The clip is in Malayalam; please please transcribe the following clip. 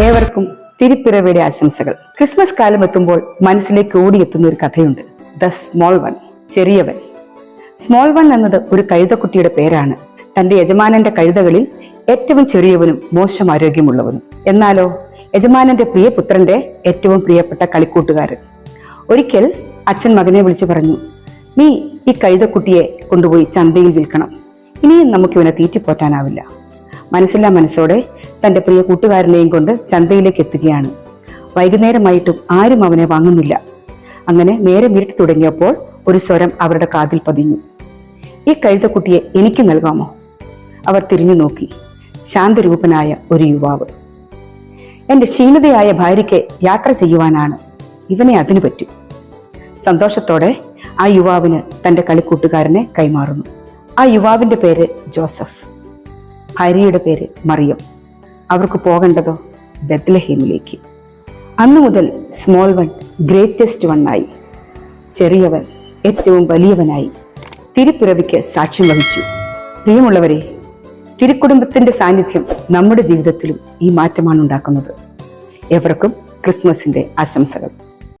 ഏവർക്കും തിരുപ്പിറവിയുടെ ആശംസകൾ. ക്രിസ്മസ് കാലം എത്തുമ്പോൾ മനസ്സിലേക്ക് ഓടിയെത്തുന്ന ഒരു കഥയുണ്ട്. ദ സ്മോൾ വൺ ചെറിയവൻ. സ്മോൾ വൺ എന്നത് ഒരു കഴുതക്കുട്ടിയുടെ പേരാണ്. തന്റെ യജമാനന്റെ കഴുതകളിൽ ഏറ്റവും ചെറിയവനും മോശം ആരോഗ്യമുള്ളവനും. എന്നാലോ യജമാനന്റെ പ്രിയ പുത്രന്റെ ഏറ്റവും പ്രിയപ്പെട്ട കളിക്കൂട്ടുകാരൻ. ഒരിക്കൽ അച്ഛൻ മകനെ വിളിച്ചു പറഞ്ഞു നീ ഈ കഴുതക്കുട്ടിയെ കൊണ്ടുപോയി ചന്തയിൽ വിൽക്കണം. ഇനിയും നമുക്കിവനെ തീറ്റിപ്പോറ്റാനാവില്ല. മനസ്സില്ലാ മനസ്സോടെ തന്റെ പ്രിയ കൂട്ടുകാരനെയും കൊണ്ട് ചന്തയിലേക്ക് എത്തുകയാണ്. വൈകുന്നേരമായിട്ടും ആരും അവനെ വാങ്ങുന്നില്ല. അങ്ങനെ നേരെ ഇരുട്ടി തുടങ്ങിയപ്പോൾ ഒരു സ്വരം അവരുടെ കാതിൽ പതിഞ്ഞു. ഈ കഴുതക്കുട്ടിയെ എനിക്ക് നൽകാമോ? അവർ തിരിഞ്ഞു നോക്കി. ശാന്തരൂപനായ ഒരു യുവാവ്. എന്റെ ക്ഷീണിതയായ ഭാര്യയ്ക്ക് യാത്ര ചെയ്യുവാനാണ്. ഇവനെ അതിനു പറ്റൂ. സന്തോഷത്തോടെ ആ യുവാവിന് തന്റെ കളിക്കൂട്ടുകാരനെ കൈമാറുന്നു. ആ യുവാവിന്റെ പേര് ജോസഫ്. ഭാര്യയുടെ പേര് മറിയം. അവർക്ക് പോകേണ്ടതോ ബെത്ലഹീമിലേക്ക്. അന്നു മുതൽ സ്മോൾ വൺ ഗ്രേറ്റസ്റ്റ് വണ്ണായി ചെറിയവൻ ഏറ്റവും വലിയവനായി. തിരുപ്പിറവിക്ക് സാക്ഷ്യം വഹിച്ചു. പ്രിയമുള്ളവരെ തിരുക്കുടുംബത്തിന്റെ സാന്നിധ്യം നമ്മുടെ ജീവിതത്തിലും ഈ മാറ്റമാണ് ഉണ്ടാക്കുന്നത്. എവർക്കും ക്രിസ്മസിന്റെ ആശംസകൾ.